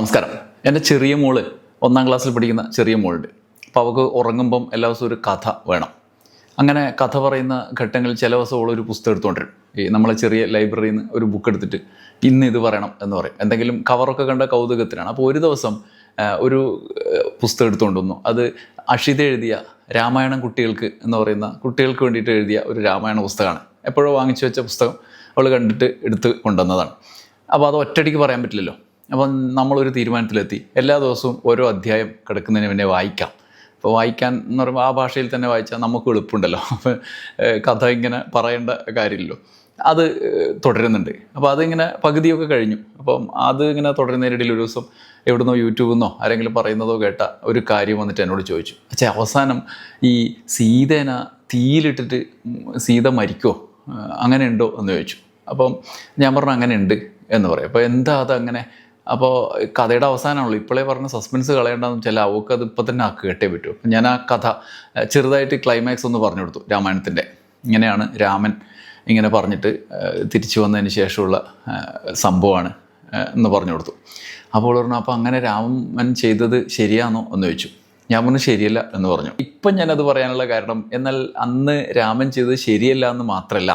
നമസ്കാരം. എന്റെ ചെറിയ മോൾ ഒന്നാം ക്ലാസ്സിൽ പഠിക്കുന്ന ചെറിയ മോളുണ്ട്. അപ്പോൾ അവൾക്ക് ഉറങ്ങുമ്പം എല്ലാ ദിവസവും ഒരു കഥ വേണം. അങ്ങനെ കഥ പറയുന്ന ഘട്ടങ്ങളിൽ ചില ദിവസം അവൾ ഒരു പുസ്തകം എടുത്തുകൊണ്ടിരും. ഈ നമ്മളെ ചെറിയ ലൈബ്രറിയിൽ നിന്ന് ഒരു ബുക്ക് എടുത്തിട്ട് ഇന്ന് ഇത് പറയണം എന്ന് പറയും. എന്തെങ്കിലും കവറൊക്കെ കണ്ട കൗതുകത്തിനാണ് അപ്പോൾ ഒരു ദിവസം ഒരു പുസ്തകം എടുത്തുകൊണ്ട് വന്നു അത് അഷിത എഴുതിയ രാമായണം കുട്ടികൾക്ക് എന്ന് പറയുന്ന കുട്ടികൾക്ക് വേണ്ടിയിട്ട് എഴുതിയ ഒരു രാമായണ പുസ്തകമാണ്. എപ്പോഴോ വാങ്ങിച്ചു വെച്ച പുസ്തകം അവൾ കണ്ടിട്ട് എടുത്ത് കൊണ്ടുവന്നതാണ്. അപ്പോൾ അത് ഒറ്റയടിക്ക് പറയാൻ പറ്റില്ലല്ലോ. അപ്പം നമ്മളൊരു തീരുമാനത്തിലെത്തി. എല്ലാ ദിവസവും ഓരോ അധ്യായം കിടക്കുന്നതിന് മുന്നേ വായിക്കാം. അപ്പോൾ വായിക്കാൻ എന്ന് പറയുമ്പോൾ ആ ഭാഷയിൽ തന്നെ വായിച്ചാൽ നമുക്ക് എളുപ്പമുണ്ടല്ലോ. കഥ ഇങ്ങനെ പറയേണ്ട കാര്യമില്ലല്ലോ. അത് തുടരുന്നുണ്ട്. അപ്പോൾ അതിങ്ങനെ പകുതിയൊക്കെ കഴിഞ്ഞു. അപ്പം അത് ഇങ്ങനെ തുടരുന്നതിനിടയിൽ ഒരു ദിവസം എവിടുന്നോ യൂട്യൂബിൽ നിന്നോ ആരെങ്കിലും പറയുന്നതോ കേട്ട ഒരു കാര്യം വന്നിട്ട് എന്നോട് ചോദിച്ചു. അച്ഛാ അവസാനം ഈ സീതേന തീയിലിട്ടിട്ട് സീത മരിക്കോ ഏഹ്, അങ്ങനെ ഉണ്ടോ എന്ന് ചോദിച്ചു. അപ്പം ഞാൻ പറഞ്ഞു അങ്ങനെ ഉണ്ട് എന്ന് പറയും. അപ്പോൾ എന്താ അത് അങ്ങനെ അപ്പോൾ കഥയുടെ അവസാനമാണല്ലോ. ഇപ്പോഴേ പറഞ്ഞ സസ്പെൻസ് കളയേണ്ടെന്ന് വെച്ചാൽ അവൾക്ക് അത് ഇപ്പം തന്നെ ആ കെട്ടേ പറ്റൂ. ഞാൻ ആ കഥ ചെറുതായിട്ട് ക്ലൈമാക്സ് ഒന്ന് പറഞ്ഞു കൊടുത്തു രാമായണത്തിന്റെ ഇങ്ങനെയാണ് രാമൻ ഇങ്ങനെ പറഞ്ഞിട്ട് തിരിച്ചു വന്നതിന് ശേഷമുള്ള സംഭവമാണ് എന്ന് പറഞ്ഞു കൊടുത്തു. അപ്പോൾ പറഞ്ഞു അപ്പോൾ അങ്ങനെ രാമൻ ചെയ്തത് ശരിയാണോ എന്ന് ചോദിച്ചു. ഞാൻ പറഞ്ഞു ശരിയല്ല എന്ന് പറഞ്ഞു. ഇപ്പം ഞാനത് പറയാനുള്ള കാരണം എന്നാൽ അന്ന് രാമൻ ചെയ്തത് ശരിയല്ല എന്ന് മാത്രമല്ല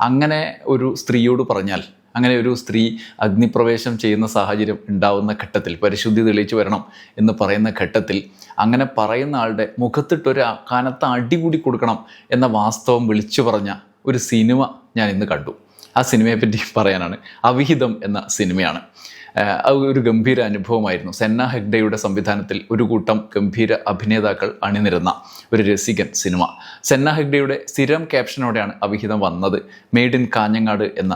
അങ്ങനെ ഒരു സ്ത്രീയോട് പറഞ്ഞാൽ അങ്ങനെ ഒരു സ്ത്രീ അഗ്നിപ്രവേശം ചെയ്യുന്ന സാഹചര്യം ഉണ്ടാവുന്ന ഘട്ടത്തിൽ പരിശുദ്ധി തെളിയിച്ചു വരണം എന്ന് പറയുന്ന ഘട്ടത്തിൽ അങ്ങനെ പറയുന്ന ആളുടെ മുഖത്തിട്ടൊരു കനത്ത അടികൂടി കൊടുക്കണം എന്ന വാസ്തവം വിളിച്ചു പറഞ്ഞ ഒരു സിനിമ ഞാൻ ഇന്ന് കണ്ടു. ആ സിനിമയെ പറ്റി പറയാനാണ്. അവിഹിതം എന്ന സിനിമയാണ്. ഒരു ഗംഭീര അനുഭവമായിരുന്നു. സെന്ന ഹെഗ്ഡയുടെ സംവിധാനത്തിൽ ഒരു കൂട്ടം ഗംഭീര അഭിനേതാക്കൾ അണിനിരുന്ന ഒരു രസികൻ സിനിമ. സെന്ന ഹെഗ്ഡയുടെ സ്ഥിരം ക്യാപ്ഷനോടെയാണ് അവിഹിതം വന്നത്. മെയ്ഡ് ഇൻ കാഞ്ഞങ്ങാട് എന്ന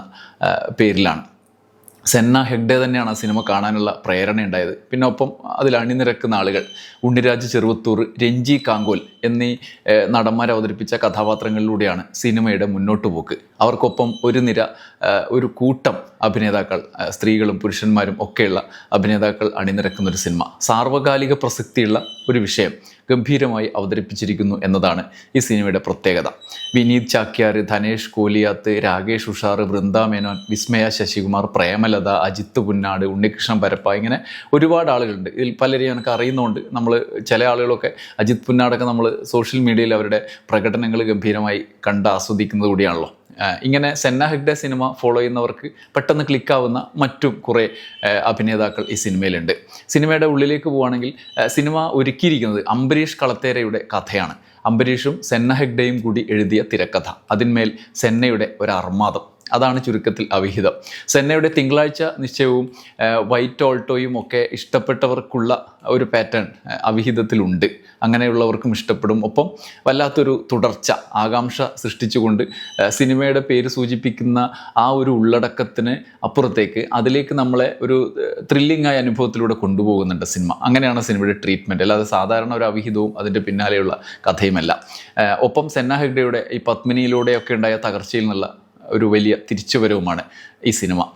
പേരിലാണ്. സെന്ന ഹെഗ്ഡെ തന്നെയാണ് ആ സിനിമ കാണാനുള്ള പ്രേരണ ഉണ്ടായത്. പിന്നെ ഒപ്പം അതിൽ അണിനിരക്കുന്ന ആളുകൾ ഉണ്ണിരാജ് ചെറുവത്തൂർ രഞ്ജി കാങ്കോൽ എന്നീ നടന്മാർ അവതരിപ്പിച്ച കഥാപാത്രങ്ങളിലൂടെയാണ് സിനിമയുടെ മുന്നോട്ട് പോക്ക്. അവർക്കൊപ്പം ഒരു നിര ഒരു കൂട്ടം അഭിനേതാക്കൾ സ്ത്രീകളും പുരുഷന്മാരും ഒക്കെയുള്ള അഭിനേതാക്കൾ അണിനിരക്കുന്ന ഒരു സിനിമ. സാർവകാലിക പ്രസക്തിയുള്ള ഒരു വിഷയം. ഗംഭീരമായി അവതരിപ്പിച്ചിരിക്കുന്നു എന്നതാണ് ഈ സിനിമയുടെ പ്രത്യേകത. വിനീത് ചാക്യാർ ധനേഷ് കോലിയാത്ത് രാകേഷ് ഉഷാർ വൃന്ദ മേനോൻ വിസ്മയ ശശികുമാർ പ്രേമലത അജിത്ത് പുന്നാട് ഉണ്ണികൃഷ്ണൻ പരപ്പ ഇങ്ങനെ ഒരുപാട് ആളുകളുണ്ട്. ഇതിൽ പലരെയും എനിക്ക് അറിയുന്നതുകൊണ്ട് നമ്മൾ ചില ആളുകളൊക്കെ അജിത് പുന്നാടൊക്കെ നമ്മൾ സോഷ്യൽ മീഡിയയിൽ അവരുടെ പ്രകടനങ്ങൾ ഗംഭീരമായി കണ്ട് ആസ്വദിക്കുന്നത് കൂടിയാണല്ലോ ഇങ്ങനെ സെന്ന ഹെഗ്ഡെ സിനിമ ഫോളോ ചെയ്യുന്നവർക്ക് പെട്ടെന്ന് ക്ലിക്കാവുന്ന മറ്റും കുറേ അഭിനേതാക്കൾ ഈ സിനിമയിലുണ്ട്. സിനിമയുടെ ഉള്ളിലേക്ക് പോവുകയാണെങ്കിൽ സിനിമ ഒരുക്കിയിരിക്കുന്നത് അംബരീഷ് കളത്തേരയുടെ കഥയാണ്. അംബരീഷും സെന്ന ഹെഗ്ഡയും കൂടി എഴുതിയ തിരക്കഥ. അതിന്മേൽ സെന്നയുടെ ഒരു അർമാദം അതാണ് ചുരുക്കത്തിൽ അവിഹിതം. സെന്നയുടെ തിങ്കളാഴ്ച നിശ്ചയവും വൈറ്റ് ഓൾട്ടോയും ഒക്കെ ഇഷ്ടപ്പെട്ടവർക്കുള്ള ഒരു പാറ്റേൺ അവിഹിതത്തിലുണ്ട്. അങ്ങനെയുള്ളവർക്കും ഇഷ്ടപ്പെടും. ഒപ്പം വല്ലാത്തൊരു തുടർച്ച ആകാംക്ഷ സൃഷ്ടിച്ചുകൊണ്ട് സിനിമയുടെ പേര് സൂചിപ്പിക്കുന്ന ആ ഒരു ഉള്ളടക്കത്തിന് അപ്പുറത്തേക്ക് അതിലേക്ക് നമ്മളെ ഒരു ത്രില്ലിംഗ് ആയ അനുഭവത്തിലൂടെ കൊണ്ടുപോകുന്നുണ്ട് സിനിമ. അങ്ങനെയാണ് സിനിമയുടെ ട്രീറ്റ്മെന്റ് അല്ലാതെ സാധാരണ ഒരു അവിഹിതവും അതിന്റെ പിന്നാലെയുള്ള കഥയുമല്ല. ഒപ്പം സെന്ന ഹെഗ്ഡയുടെ ഈ പത്മിനിയിലൂടെയൊക്കെ ഉണ്ടായ തകർച്ചയിൽ നിന്നുള്ള ഒരു വലിയ തിരിച്ചുവരവുമാണ് ഈ സിനിമ.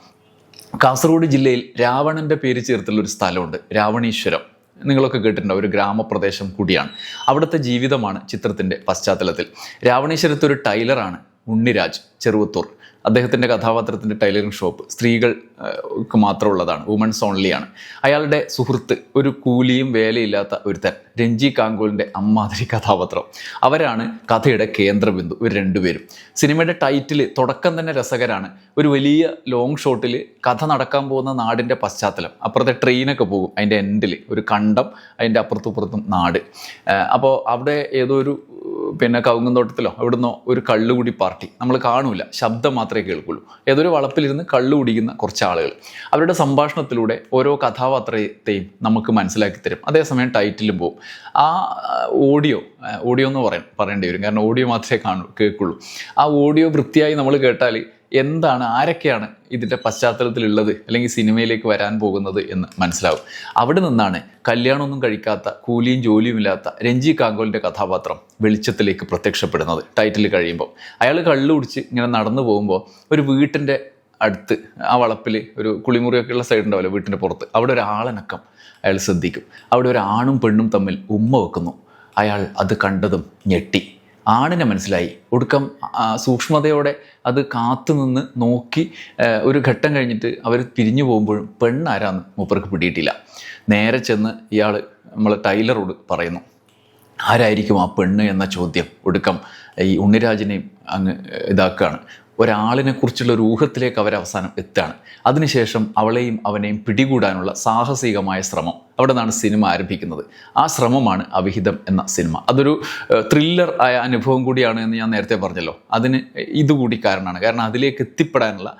കാസർഗോഡ് ജില്ലയിൽ രാവണന്റെ പേര് ചേർത്തുള്ള ഒരു സ്ഥലമുണ്ട് രാവണീശ്വരം. നിങ്ങളൊക്കെ കേട്ടിട്ടുണ്ടാവും ഒരു ഗ്രാമപ്രദേശം കൂടിയാണ്. അവിടുത്തെ ജീവിതമാണ് ചിത്രത്തിന്റെ പശ്ചാത്തലത്തിൽ. രാവണീശ്വരത്ത് ഒരു ടൈലറാണ് ഉണ്ണിരാജ് ചെറുവത്തൂർ. അദ്ദേഹത്തിന്റെ കഥാപാത്രത്തിന്റെ ടൈലറിംഗ് ഷോപ്പ് സ്ത്രീകൾക്ക് മാത്രമുള്ളതാണ് വുമൺസ് ഓൺലിയാണ് അയാളുടെ സുഹൃത്ത് ഒരു കൂലിയും വേലയില്ലാത്ത ഒരുത്തൻ രഞ്ജി കാങ്കോലിന്റെ അമ്മാതിരി കഥാപാത്രം. അവരാണ് കഥയുടെ കേന്ദ്രബിന്ദു ഇവർ രണ്ടുപേരും. സിനിമയുടെ ടൈറ്റിൽ തുടക്കം തന്നെ രസകരമാണ് ഒരു വലിയ ലോങ് ഷോട്ടിൽ കഥ നടക്കാൻ പോകുന്ന നാടിന്റെ പശ്ചാത്തലം. അപ്പുറത്തെ ട്രെയിനൊക്കെ പോകും അതിന്റെ എൻഡിൽ ഒരു കണ്ടം അതിന്റെ അപ്പുറത്തും ഇപ്പുറത്തും നാട്. അപ്പോൾ അവിടെ ഏതോ ഒരു പിന്നെ കവുങ്ങന്തോട്ടത്തിലോ എവിടുന്നോ ഒരു കള്ളുകുടി പാർട്ടി. നമ്മൾ കാണൂല. ശബ്ദം മാത്രമേ കേൾക്കുള്ളൂ. ഏതൊരു വളപ്പിലിരുന്ന് കള്ളു കുടിക്കുന്ന കുറച്ച് ആളുകൾ അവരുടെ സംഭാഷണത്തിലൂടെ ഓരോ കഥാപാത്രത്തെയും നമുക്ക് മനസ്സിലാക്കി തരും. അതേസമയം ടൈറ്റിലും പോകും ആ ഓഡിയോ ഓഡിയോ എന്ന് പറയാൻ പറയേണ്ടി വരും. കാരണം ഓഡിയോ മാത്രമേ കാണൂ കേൾക്കുള്ളൂ. ആ ഓഡിയോ വൃത്തിയായി നമ്മൾ കേട്ടാൽ എന്താണ് ആരൊക്കെയാണ് ഇതിന്റെ പശ്ചാത്തലത്തിലുള്ളത് അല്ലെങ്കിൽ സിനിമയിലേക്ക് വരാൻ പോകുന്നത് എന്ന് മനസ്സിലാവും. അവിടെ നിന്നാണ് കല്യാണമൊന്നും കഴിക്കാത്ത കൂലിയും ജോലിയും ഇല്ലാത്ത രഞ്ജി കാങ്കോലിന്റെ കഥാപാത്രം വെളിച്ചത്തിലേക്ക് പ്രത്യക്ഷപ്പെടുന്നത് ടൈറ്റിൽ കഴിയുമ്പോൾ. അയാൾ കള്ളു കുടിച്ച് ഇങ്ങനെ നടന്നു പോകുമ്പോൾ ഒരു വീട്ടിന്റെ അടുത്ത് ആ വളപ്പിൽ ഒരു കുളിമുറിയൊക്കെ ഉള്ള സൈഡ് ഉണ്ടാവില്ല വീട്ടിന്റെ പുറത്ത് അവിടെ ഒരു ആളനക്കം അയാൾ ശ്രദ്ധിക്കും. അവിടെ ഒരു ആണും പെണ്ണും തമ്മിൽ ഉമ്മ വെക്കുന്നു. അയാൾ അത് കണ്ടതും ഞെട്ടി. ആണിനെ മനസ്സിലായി. ഒടുക്കം സൂക്ഷ്മതയോടെ അത് കാത്തുനിന്ന് നോക്കി ഒരു ഘട്ടം കഴിഞ്ഞിട്ട് അവർ പിരിഞ്ഞു പോകുമ്പോഴും പെണ്ണാരാന്ന് മൂപ്പർക്ക് പിടിയിട്ടില്ല. നേരെ ചെന്ന് ഇയാൾ നമ്മൾ ടൈലറോട് പറയുന്നു ആരായിരിക്കും ആ പെണ്ണ്? എന്ന ചോദ്യം ഒടുക്കം ഈ ഉണ്ണിരാജിനെയും അങ്ങ് ഇതാക്കുകയാണ് ഒരാളിനെ കുറിച്ചുള്ള ഒരു ഊഹത്തിലേക്ക് അവർ അവസാനം എത്തുകയാണ്. അതിനുശേഷം അവളെയും അവനെയും പിടികൂടാനുള്ള സാഹസികമായ ശ്രമം അവിടെ നിന്നാണ് സിനിമ ആരംഭിക്കുന്നത്. ആ ശ്രമമാണ് അവിഹിതം എന്ന സിനിമ. അതൊരു ത്രില്ലർ ആയ അനുഭവം കൂടിയാണ് എന്ന് ഞാൻ നേരത്തെ പറഞ്ഞല്ലോ. അതിന് ഇതുകൂടി കാരണമാണ്. കാരണം അതിലേക്ക് എത്തിപ്പെടാനുള്ള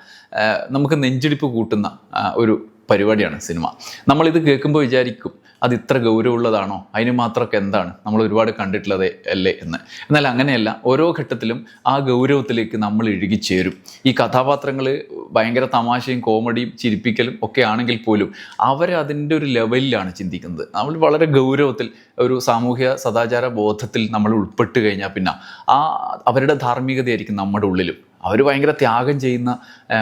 നമുക്ക് നെഞ്ചിടിപ്പ് കൂട്ടുന്ന ഒരു പരിപാടിയാണ് സിനിമ. നമ്മളിത് കേൾക്കുമ്പോൾ വിചാരിക്കും അത് ഇത്ര ഗൗരവമുള്ളതാണോ? അതിന് മാത്രമൊക്കെ എന്താണ്? നമ്മൾ ഒരുപാട് കണ്ടിട്ടുള്ളത് അല്ലേ എന്ന്. എന്നാൽ അങ്ങനെയല്ല ഓരോ ഘട്ടത്തിലും ആ ഗൗരവത്തിലേക്ക് നമ്മൾ ഇഴുകിച്ചേരും. ഈ കഥാപാത്രങ്ങൾ ഭയങ്കര തമാശയും കോമഡിയും ചിരിപ്പിക്കലും ഒക്കെ ആണെങ്കിൽ പോലും അവരതിന്റെ ഒരു ലെവലിലാണ് ചിന്തിക്കുന്നത്. നമ്മൾ വളരെ ഗൗരവത്തിൽ ഒരു സാമൂഹ്യ സദാചാര ബോധത്തിൽ നമ്മൾ ഉൾപ്പെട്ട് കഴിഞ്ഞാൽ പിന്നെ ആ അവരുടെ ധാർമ്മികതയായിരിക്കും നമ്മുടെ ഉള്ളിലും. അവർ ഭയങ്കര ത്യാഗം ചെയ്യുന്ന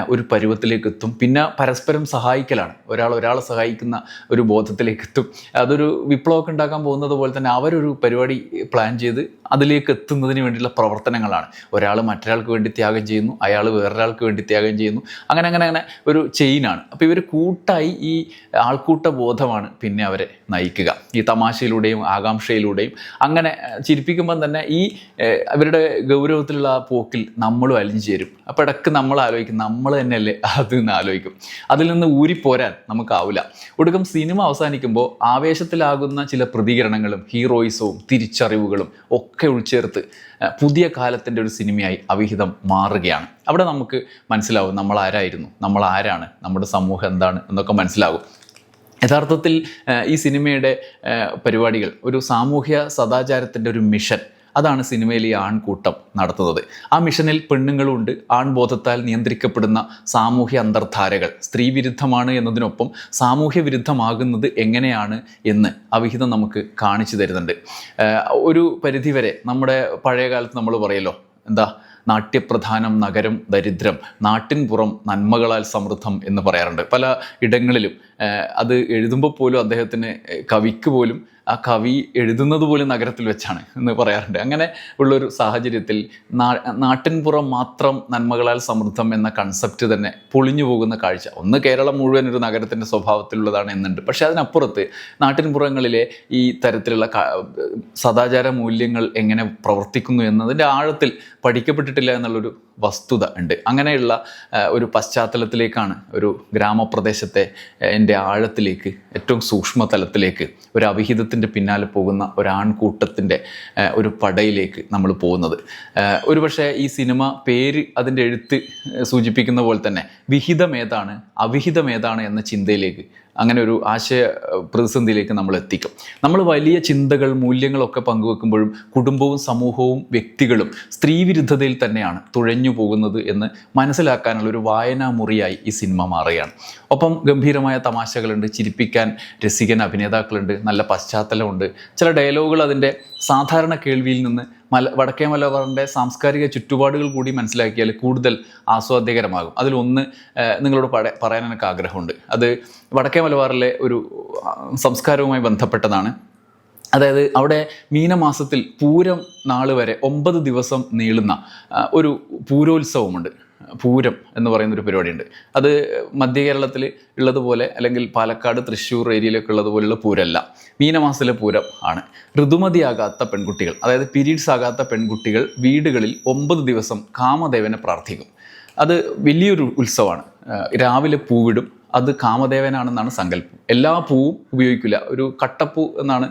ഒരു പരുവത്തിലേക്ക് എത്തും പിന്നെ പരസ്പരം സഹായിക്കലാണ്. ഒരാൾ ഒരാളെ സഹായിക്കുന്ന ഒരു ബോധത്തിലേക്ക് എത്തും അതൊരു വിപ്ലവമൊക്കെ ഉണ്ടാക്കാൻ പോകുന്നത് പോലെ തന്നെ അവരൊരു പരിപാടി പ്ലാൻ ചെയ്ത് അതിലേക്ക് എത്തുന്നതിന് വേണ്ടിയുള്ള പ്രവർത്തനങ്ങളാണ്. ഒരാൾ മറ്റൊരാൾക്ക് വേണ്ടി ത്യാഗം ചെയ്യുന്നു അയാൾ വേറൊരാൾക്ക് വേണ്ടി ത്യാഗം ചെയ്യുന്നു. അങ്ങനെ അങ്ങനെ അങ്ങനെ ഒരു ചെയിനാണ്. അപ്പോൾ ഇവർ കൂട്ടായി ഈ ആൾക്കൂട്ട ബോധമാണ് പിന്നെ അവരെ നയിക്കുക. ഈ തമാശയിലൂടെയും ആകാംക്ഷയിലൂടെയും. അങ്ങനെ ചിരിപ്പിക്കുമ്പം തന്നെ ഈ അവരുടെ ഗൗരവത്തിലുള്ള ആ പോക്കിൽ നമ്മളും അലിഞ്ഞു ചേരും അപ്പോൾ ഇടയ്ക്ക് നമ്മൾ ആലോചിക്കും നമ്മൾ തന്നെയല്ലേ അത് എന്ന് ആലോചിക്കും. അതിൽ നിന്ന് ഊരിപ്പോരാൻ നമുക്കാവില്ല ഒടുക്കം സിനിമ അവസാനിക്കുമ്പോൾ ആവേശത്തിലാകുന്ന ചില പ്രതികരണങ്ങളും ഹീറോയിസവും തിരിച്ചറിവുകളും ഒക്കെ ഉൾച്ചേർത്ത് പുതിയ കാലത്തിന്റെ ഒരു സിനിമയായി അവിഹിതം മാറുകയാണ്. അവിടെ നമുക്ക് മനസ്സിലാവും നമ്മൾ ആരായിരുന്നു നമ്മൾ ആരാണ് നമ്മുടെ സമൂഹം എന്താണ് എന്നൊക്കെ മനസ്സിലാകും യഥാർത്ഥത്തിൽ ഈ സിനിമയുടെ പരിപാടികൾ ഒരു സാമൂഹ്യ സദാചാരത്തിന്റെ ഒരു മിഷൻ അതാണ് സിനിമയിൽ ഈ ആൺകൂട്ടം നടത്തുന്നത്. ആ മിഷനിൽ പെണ്ണുങ്ങളുണ്ട്. ആൺബോധത്താൽ നിയന്ത്രിക്കപ്പെടുന്ന സാമൂഹ്യ അന്തർധാരകൾ. സ്ത്രീ വിരുദ്ധമാണ് എന്നതിനൊപ്പം സാമൂഹ്യ വിരുദ്ധമാകുന്നത് എങ്ങനെയാണ് എന്ന് അവിഹിതം നമുക്ക് കാണിച്ചു തരുന്നുണ്ട്. ഒരു പരിധിവരെ നമ്മുടെ പഴയ കാലത്ത് നമ്മൾ പറയല്ലോ എന്താ? നാട്യപ്രധാനം നഗരം ദരിദ്രം നാട്ടിൻ പുറം നന്മകളാൽ സമൃദ്ധം എന്ന് പറയാറുണ്ട്. പല ഇടങ്ങളിലും അത് എഴുതുമ്പോൾ പോലും അദ്ദേഹത്തിന് കവിക്ക് പോലും ആ കവി എഴുതുന്നത് പോലും നഗരത്തിൽ വെച്ചാണ് എന്ന് പറയാറുണ്ട്. അങ്ങനെ ഉള്ളൊരു സാഹചര്യത്തിൽ നാട്ടിൻപുറം മാത്രം നന്മകളാൽ സമൃദ്ധം എന്ന കൺസെപ്റ്റ് തന്നെ പൊളിഞ്ഞു പോകുന്ന കാഴ്ച. ഒന്ന് കേരളം മുഴുവൻ ഒരു നഗരത്തിന്റെ സ്വഭാവത്തിലുള്ളതാണ് എന്നുണ്ട്. പക്ഷേ അതിനപ്പുറത്ത് നാട്ടിൻപുറങ്ങളിലെ ഈ തരത്തിലുള്ള സദാചാര മൂല്യങ്ങൾ എങ്ങനെ പ്രവർത്തിക്കുന്നു എന്നതിന്റെ ആഴത്തിൽ പഠിക്കപ്പെട്ടിട്ടില്ല എന്നുള്ളൊരു വസ്തുത ഉണ്ട്. അങ്ങനെയുള്ള ഒരു പശ്ചാത്തലത്തിലേക്കാണ് ഒരു ഗ്രാമപ്രദേശത്തെ എന്റെ ആഴത്തിലേക്ക് ഏറ്റവും സൂക്ഷ്മ തലത്തിലേക്ക് ഒരു അവിഹിതത്തിന്റെ പിന്നാലെ പോകുന്ന ഒരാൺകൂട്ടത്തിന്റെ ഒരു പടയിലേക്ക് നമ്മൾ പോകുന്നത്. ഒരുപക്ഷെ ഈ സിനിമ പേര് അതിന്റെ എഴുത്ത് സൂചിപ്പിക്കുന്ന പോലെ തന്നെ വിഹിതം ഏതാണ് അവിഹിതം ഏതാണ് എന്ന ചിന്തയിലേക്ക് അങ്ങനെ ഒരു ആശയ പ്രതിസന്ധിയിലേക്ക് നമ്മൾ എത്തിക്കും. നമ്മൾ വലിയ ചിന്തകൾ മൂല്യങ്ങളൊക്കെ പങ്കുവെക്കുമ്പോഴും കുടുംബവും സമൂഹവും വ്യക്തികളും സ്ത്രീവിരുദ്ധതയിൽ തന്നെയാണ് തുഴഞ്ഞു പോകുന്നത് എന്ന് മനസ്സിലാക്കാനുള്ള ഒരു വായനാ മുറിയായി ഈ സിനിമ മാറുകയാണ്. ഒപ്പം ഗംഭീരമായ തമാശകളുണ്ട് ചിരിപ്പിക്കാൻ രസികൻ അഭിനേതാക്കളുണ്ട് നല്ല പശ്ചാത്തലമുണ്ട്. ചില ഡയലോഗുകൾ അതിന്റെ സാധാരണ കേൾവിയിൽ നിന്ന് മല വടക്കേ മലബാറിന്റെ സാംസ്കാരിക ചുറ്റുപാടുകൾ കൂടി മനസ്സിലാക്കിയാൽ കൂടുതൽ ആസ്വാദ്യകരമാകും. അതിലൊന്ന് നിങ്ങളോട് പറയാൻ എനിക്ക് ആഗ്രഹമുണ്ട്. അത് വടക്കേ മലബാറിലെ ഒരു സംസ്കാരവുമായി ബന്ധപ്പെട്ടതാണ്. അതായത് അവിടെ മീനമാസത്തിൽ പൂരം നാൾ വരെ ഒമ്പത് ദിവസം നീളുന്ന ഒരു പൂരോത്സവമുണ്ട്. പൂരം എന്ന് പറയുന്ന ഒരു പരിപാടിയുണ്ട്. അത് മധ്യ കേരളത്തിൽ ഉള്ളതുപോലെ അല്ലെങ്കിൽ പാലക്കാട് തൃശ്ശൂർ ഏരിയയിലൊക്കെ ഉള്ളതുപോലുള്ള പൂരമല്ല. മീനമാസത്തിലെ പൂരം ആണ്. ഋതുമതിയാകാത്ത പെൺകുട്ടികൾ അതായത് പീരീഡ്സ് ആകാത്ത പെൺകുട്ടികൾ വീടുകളിൽ ഒമ്പത് ദിവസം കാമദേവനെ പ്രാർത്ഥിക്കും. അത് വലിയൊരു ഉത്സവമാണ്. രാവിലെ പൂവിടും അത് കാമദേവനാണെന്നാണ് സങ്കല്പം. എല്ലാ പൂവും ഉപയോഗിക്കില്ല. ഒരു കട്ടപ്പൂ എന്നാണ്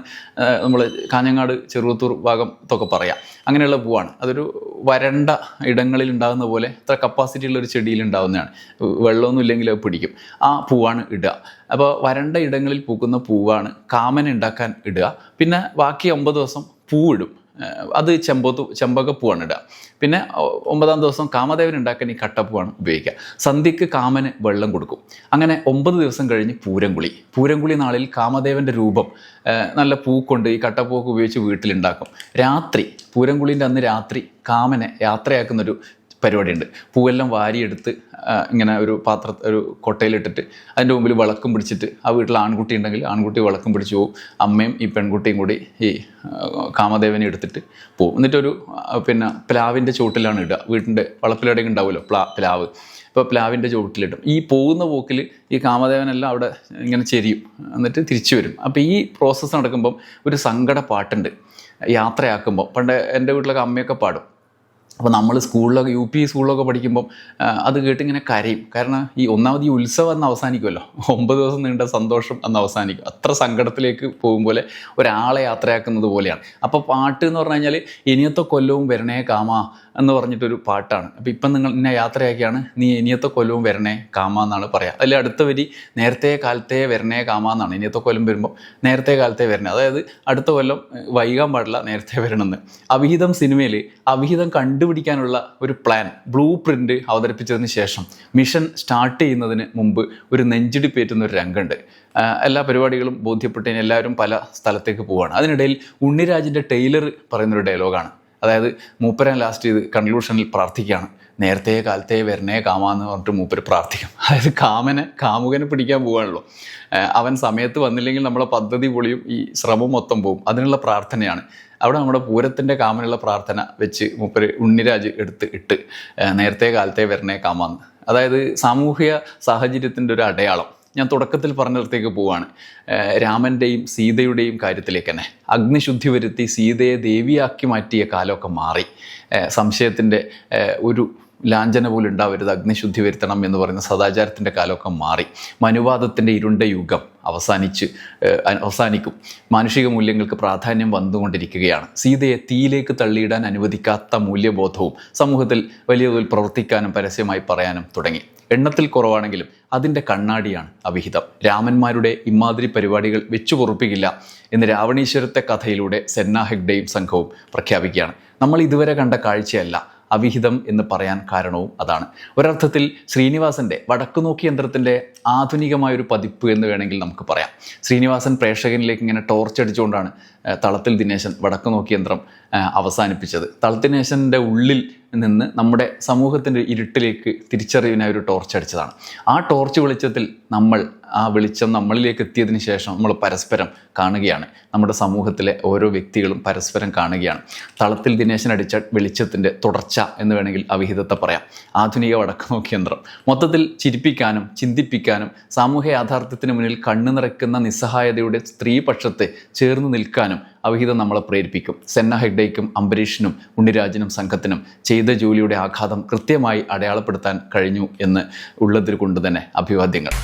നമ്മൾ കാഞ്ഞങ്ങാട് ചെറുവത്തൂർ ഭാഗത്തൊക്കെ പറയാം. അങ്ങനെയുള്ള പൂവാണ്. അതൊരു വരണ്ട ഇടങ്ങളിൽ ഉണ്ടാകുന്ന പോലെ അത്ര കപ്പാസിറ്റി ഉള്ള ഒരു ചെടിയിൽ ഉണ്ടാകുന്നതാണ് വെള്ളമൊന്നും ഇല്ലെങ്കിൽ അത് പിടിക്കും. ആ പൂവാണ് ഇടുക. അപ്പോൾ വരണ്ട ഇടങ്ങളിൽ പൂക്കുന്ന പൂവാണ് കാമന ഉണ്ടാക്കാൻ ഇടുക. പിന്നെ ബാക്കി ഒമ്പത് ദിവസം പൂവിടും. അത് ചെമ്പത്തു ചെമ്പകപ്പൂവാണ് ഇടുക പിന്നെ ഒമ്പതാം ദിവസം കാമദേവൻ ഉണ്ടാക്കാൻ ഈ കട്ടപ്പൂവാണ് ഉപയോഗിക്കുക. സന്ധ്യക്ക് കാമന് വെള്ളം കൊടുക്കും. അങ്ങനെ ഒമ്പത് ദിവസം കഴിഞ്ഞ് പൂരംകുളി. പൂരംകുളി നാളിൽ കാമദേവന്റെ രൂപം നല്ല പൂക്കൊണ്ട് കൊണ്ട് ഈ കട്ടപ്പൂവൊക്കെ ഉപയോഗിച്ച് വീട്ടിലുണ്ടാക്കും. രാത്രി പൂരംകുളിന്റെ അന്ന് രാത്രി കാമനെ യാത്രയാക്കുന്നൊരു പരിപാടിയുണ്ട്. പൂവെല്ലാം വാരിയെടുത്ത് ഇങ്ങനെ ഒരു പാത്ര ഒരു കൊട്ടയിലിട്ടിട്ട് അതിന്റെ മുമ്പിൽ വിളക്കും പിടിച്ചിട്ട് ആ വീട്ടിൽ ആൺകുട്ടി ഉണ്ടെങ്കിൽ ആൺകുട്ടി വിളക്കും പിടിച്ച് പോവും. അമ്മയും ഈ പെൺകുട്ടിയും കൂടി ഈ കാമദേവനെ എടുത്തിട്ട് പോവും. എന്നിട്ടൊരു പിന്നെ പ്ലാവിന്റെ ചുവട്ടിലാണ് ഇടുക. വീട്ടിന്റെ വളപ്പിലടങ്ങി ഉണ്ടാവുമല്ലോ പ്ലാ പ്ലാവ്. ഇപ്പോൾ പ്ലാവിന്റെ ചുവട്ടിലിടും. ഈ പോകുന്ന പോക്കിൽ ഈ കാമദേവനെല്ലാം അവിടെ ഇങ്ങനെ ചെരിയും. എന്നിട്ട് തിരിച്ചു വരും. അപ്പോൾ ഈ പ്രോസസ്സ് നടക്കുമ്പം ഒരു സങ്കട പാട്ടുണ്ട് യാത്രയാക്കുമ്പോൾ പണ്ട് എന്റെ വീട്ടിലൊക്കെ അമ്മയൊക്കെ പാടും. അപ്പോൾ നമ്മൾ സ്കൂളിലൊക്കെ യു പി സ്കൂളിലൊക്കെ പഠിക്കുമ്പം അത് കേട്ടിങ്ങനെ കരയും. കാരണം ഈ ഒന്നാമത് ഈ ഉത്സവം അന്ന് അവസാനിക്കുമല്ലോ ഒമ്പത് ദിവസം നീണ്ട സന്തോഷം അന്ന് അവസാനിക്കും. അത്ര സങ്കടത്തിലേക്ക് പോകും പോലെ ഒരാളെ യാത്രയാക്കുന്നത് പോലെയാണ്. അപ്പോൾ പാട്ട് എന്ന് പറഞ്ഞു കഴിഞ്ഞാൽ ഇനിയത്തെ കൊല്ലവും വരണേ കാമ എന്ന് പറഞ്ഞിട്ടൊരു പാട്ടാണ്. അപ്പോൾ ഇപ്പം നിങ്ങൾ എന്നെ യാത്രയാക്കിയാണ്. നീ ഇനിയത്തെ കൊല്ലവും വരണേ കാമ എന്നാണ് പറയുക അതിൽ അടുത്ത വരി നേരത്തെ കാലത്തെ വരണേ കാമ എന്നാണ്. ഇനിയത്തെ കൊല്ലം വരുമ്പോൾ നേരത്തെ കാലത്തെ വരണേ. അതായത് അടുത്ത കൊല്ലം വൈകാൻ പാടില്ല നേരത്തെ വരണമെന്ന്. അവിഹിതം സിനിമയിൽ അവിഹിതം കണ്ടുപിടിക്കാനുള്ള ഒരു പ്ലാൻ ബ്ലൂ പ്രിന്റ് അവതരിപ്പിച്ചതിന് ശേഷം മിഷൻ സ്റ്റാർട്ട് ചെയ്യുന്നതിന് മുമ്പ് ഒരു നെഞ്ചിടിപ്പേറ്റുന്ന ഒരു രംഗമുണ്ട്. എല്ലാ പരിപാടികളും ബോധ്യപ്പെട്ടതിന് എല്ലാവരും പല സ്ഥലത്തേക്ക് പോവുകയാണ് അതിനിടയിൽ ഉണ്ണിരാജിന്റെ ടൈലർ പറയുന്നൊരു ഡയലോഗാണ്. അതായത് മൂപ്പരൻ ലാസ്റ്റ് ഇത് കൺക്ലൂഷനിൽ പ്രാർത്ഥിക്കുകയാണ്. നേരത്തെ കാലത്തെ വരണേ കാമാന്ന് പറഞ്ഞിട്ട് മൂപ്പര് പ്രാർത്ഥിക്കും. അതായത് കാമനെ കാമുകനെ പിടിക്കാൻ പോവുകയാണല്ലോ അവൻ സമയത്ത് വന്നില്ലെങ്കിൽ നമ്മളെ പദ്ധതി പൊളിയും ഈ ശ്രമം മൊത്തം പോകും അതിനുള്ള പ്രാർത്ഥനയാണ്. അവിടെ നമ്മുടെ പൂരത്തിന്റെ കാമനുള്ള പ്രാർത്ഥന വെച്ച് മൂപ്പര് ഉണ്ണിരാജ് എടുത്ത് ഇട്ട് നേരത്തെ കാലത്തെ വരണേ കാമാന്ന് അതായത് സാമൂഹിക സാഹചര്യത്തിന്റെ ഒരു അടയാളം. ഞാൻ തുടക്കത്തിൽ പറഞ്ഞിടത്തേക്ക് പോവാണ്. രാമന്റെയും സീതയുടെയും കാര്യത്തിലേക്ക് തന്നെ അഗ്നിശുദ്ധി വരുത്തി സീതയെ ദേവിയാക്കി മാറ്റിയ കാലമൊക്കെ മാറി. സംശയത്തിന്റെ ഒരു ലാഞ്ചന പോലും ഉണ്ടാവരുത് അഗ്നിശുദ്ധി വരുത്തണം എന്ന് പറയുന്ന സദാചാരത്തിന്റെ കാലമൊക്കെ മാറി. മനുവാദത്തിന്റെ ഇരുണ്ട യുഗം അവസാനിച്ച് അവസാനിക്കും. മാനുഷിക മൂല്യങ്ങൾക്ക് പ്രാധാന്യം വന്നുകൊണ്ടിരിക്കുകയാണ്. സീതയെ തീയിലേക്ക് തള്ളിയിടാൻ അനുവദിക്കാത്ത മൂല്യബോധവും സമൂഹത്തിൽ വലിയ തോതിൽ പ്രവർത്തിക്കാനും പരസ്യമായി പറയാനും തുടങ്ങി. എണ്ണത്തിൽ കുറവാണെങ്കിലും അതിന്റെ കണ്ണാടിയാണ് അവിഹിതം. രാമന്മാരുടെ ഇമാതിരി പരിപാടികൾ വെച്ചു പൊറുപ്പിക്കില്ല എന്ന് രാവണീശ്വരത്തെ കഥയിലൂടെ സെന്ന ഹെഗ്ഡയും സംഘവും പ്രഖ്യാപിക്കുകയാണ്. നമ്മൾ ഇതുവരെ കണ്ട കാഴ്ചയല്ല. അവിഹിതം എന്ന് പറയാൻ കാരണവും അതാണ്. ഒരർത്ഥത്തിൽ ശ്രീനിവാസന്റെ വടക്കുനോക്കി യന്ത്രത്തിന്റെ ആധുനികമായൊരു പതിപ്പ് എന്ന് വേണമെങ്കിൽ നമുക്ക് പറയാം. ശ്രീനിവാസൻ പ്രേക്ഷകനിലേക്ക് ഇങ്ങനെ ടോർച്ച് അടിച്ചുകൊണ്ടാണ് തളത്തിൽ ദിനേശൻ വടക്കുനോക്കി യന്ത്രം അവസാനിപ്പിച്ചത്. തളത്തിനേശന്റെ ഉള്ളിൽ നിന്ന് നമ്മുടെ സമൂഹത്തിന്റെ ഇരുട്ടിലേക്ക് തിരിച്ചറിവിനായി ഒരു ടോർച്ച് അടിച്ചതാണ്. ആ ടോർച്ച് വെളിച്ചത്തിൽ നമ്മൾ ആ വെളിച്ചം നമ്മളിലേക്ക് എത്തിയതിന് ശേഷം നമ്മൾ പരസ്പരം കാണുകയാണ്. നമ്മുടെ സമൂഹത്തിലെ ഓരോ വ്യക്തികളും പരസ്പരം കാണുകയാണ്. തളത്തിൽ ദിനേശൻ അടിച്ച വെളിച്ചത്തിന്റെ തുടർച്ച എന്ന് വേണമെങ്കിൽ അവിഹിതത്തെ പറയാം. ആധുനിക വടക്കുനോക്കി കേന്ദ്രം മൊത്തത്തിൽ ചിരിപ്പിക്കാനും ചിന്തിപ്പിക്കാനും സാമൂഹ്യ യാഥാർത്ഥ്യത്തിന് മുന്നിൽ കണ്ണു നിറയ്ക്കുന്ന നിസ്സഹായതയുടെ സ്ത്രീപക്ഷത്തെ ചേർന്ന് നിൽക്കാനും അവിഹിതം നമ്മളെ പ്രേരിപ്പിക്കും. സെന്ന ഹെഗ്ഡേക്കും അംബരീഷിനും ഉണ്ണിരാജനും സംഘത്തിനും ചെയ്ത ജോലിയുടെ ആഘാതം കൃത്യമായി അടയാളപ്പെടുത്താൻ കഴിഞ്ഞു എന്ന് ഉള്ളതിൽ കൊണ്ട് തന്നെ അഭിവാദ്യങ്ങൾ.